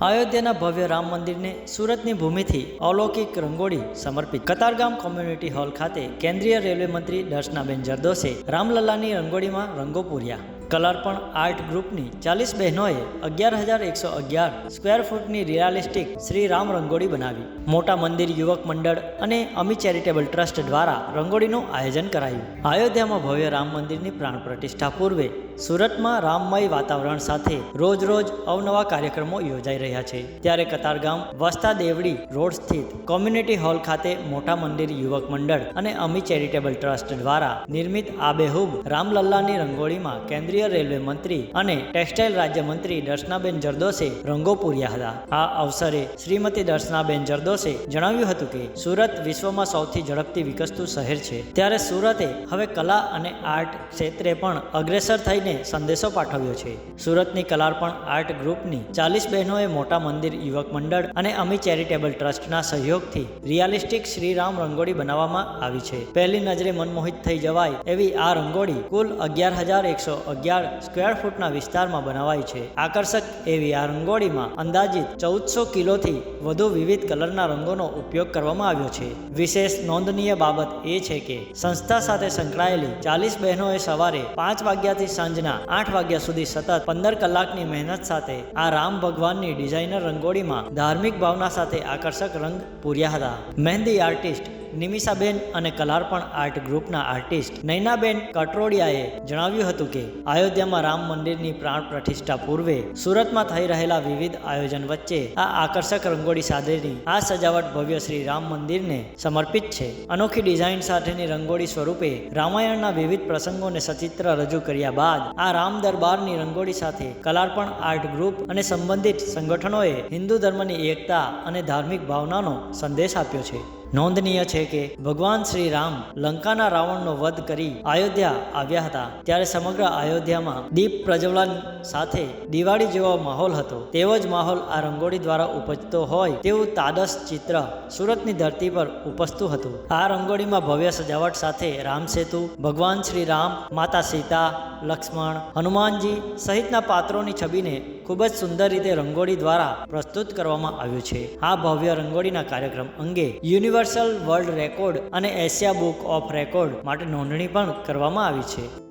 અયોધ્યાના ભવ્ય રામ મંદિરને સુરતની ભૂમિથી અલૌકિક રંગોળી સમર્પિત. કતારગામ કોમ્યુનિટી હોલ ખાતે કેન્દ્રીય રેલવે મંત્રી દર્શનાબેન જરદોસે રામલલ્લાની રંગોળીમાં રંગો પૂર્યા. કલાર્પણ આર્ટ ગ્રુપની ચાલીસ બહેનોએ અગિયાર હજાર એકસો અગિયાર સ્ક્વેર ફૂટની રિયાલિસ્ટિક શ્રી રામ રંગોળી બનાવી. મોટા મંદિર યુવક મંડળ અને અમી ચેરિટેબલ ટ્રસ્ટ દ્વારા રંગોળીનું આયોજન કરાયું. અયોધ્યામાં ભવ્ય રામ મંદિરની પ્રાણ પ્રતિષ્ઠા પૂર્વે સુરતમાં રામમય વાતાવરણ સાથે રોજ રોજ અવનવા કાર્યક્રમો યોજાઈ રહ્યા છે. ત્યારે કતારગામ વસ્તા દેવડી રોડ સ્થિત કોમ્યુનિટી હોલ ખાતે મોટા મંદિર યુવક મંડળ અને અમી ચેરિટેબલ ટ્રસ્ટ દ્વારા નિર્મિત આબેહૂબ રામલલ્લાની રંગોળીમાં કેન્દ્રીય રેલવે મંત્રી અને ટેક્સટાઇલ રાજ્યમંત્રી દર્શનાબેન જરદોસે રંગો પૂર્યા હતા. આ અવસરે શ્રીમતી દર્શનાબેન જરદોસે જણાવ્યું હતું કે, સુરત વિશ્વમાં સૌથી ઝડપથી વિકસતું શહેર છે. ત્યારે સુરતે હવે કલા અને આર્ટ ક્ષેત્રે પણ અગ્રેસર થઈને સંદેશો પાઠવ્યો છે. સુરતની કલાર્પણ આર્ટ ગ્રુપની ચાલીસ બહેનોએ મોટા મંદિર, યુવક મંડળ અને અમી ચેરિટેબલ ટ્રસ્ટના સહયોગથી રિયાલિસ્ટિક શ્રીરામ રંગોળી બનાવવામાં આવી છે. પહેલી નજરે મનમોહિત થઈ જવાય એવી આ રંગોળી કુલ અગિયાર હજાર એકસો અગિયાર સ્ક્વેર ફૂટના વિસ્તારમાં બનાવાઈ છે. આકર્ષક એવી આ રંગોળીમાં અંદાજિત ચૌદસો કિલોથી વધુ વિવિધ કલરના રંગોનો ઉપયોગ કરવામાં આવ્યો છે. વિશેષ નોંધનીય બાબત એ છે કે સંસ્થા સાથે સંકળાયેલી ચાલીસ બહેનોએ સવારે પાંચ વાગ્યાથી સાંજના આઠ વાગ્યા સુધી સતત પંદર કલાકની મહેનત સાથે આ રામ ભગવાનની ડિઝાઇનર રંગોળીમાં ધાર્મિક ભાવના સાથે આકર્ષક રંગ પૂર્યા હતા. મહેંદી આર્ટિસ્ટ નિમિષાબેન અને કલાર્પણ આર્ટ ગ્રુપના આર્ટિસ્ટ નૈનાબેન કટરોડિયાએ જણાવ્યું હતું કે, અયોધ્યામાં રામ મંદિરની પ્રાણ પ્રતિષ્ઠા પૂર્વે સુરતમાં થઈ રહેલા વિવિધ આયોજન વચ્ચે આ આકર્ષક રંગોળી સાથેની આ સજાવટ ભવ્ય શ્રી રામ મંદિરને સમર્પિત છે. અનોખી ડિઝાઇન સાથેની રંગોળી સ્વરૂપે રામાયણના વિવિધ પ્રસંગોને સચિત્ર રજૂ કર્યા બાદ આ રામ દરબારની રંગોળી સાથે કલાર્પણ આર્ટ ગ્રુપ અને સંબંધિત સંગઠનોએ હિન્દુ ધર્મની એકતા અને ધાર્મિક ભાવનાનો સંદેશ આપ્યો છે. નોંધનીય છે કે ભગવાન શ્રી રામ લંકાના રાવણનો વધ કરી અયોધ્યા આવ્યા હતા. ત્યારે સમગ્ર અયોધ્યામાં દીપ પ્રજ્વલન સાથે દિવાળી જેવો માહોલ હતો. તેવો જ માહોલ આ રંગોળી દ્વારા ઉપજતો હોય તેવું તાદસ ચિત્ર સુરતની ધરતી પર ઉપજતું હતું. આ રંગોળીમાં ભવ્ય સજાવટ સાથે રામ સેતુ, ભગવાન શ્રી રામ માતા સીતા, લક્ષ્મણ, હનુમાનજી સહિતના પાત્રોની છબીને ખૂબ જ સુંદર રીતે રંગોળી દ્વારા પ્રસ્તુત કરવામાં આવ્યું છે. આ ભવ્ય રંગોળીના કાર્યક્રમ અંગે યુનિવર્સલ વર્લ્ડ રેકોર્ડ અને એશિયા બુક ઓફ રેકોર્ડ માટે નોંધણી પણ કરવામાં આવી છે.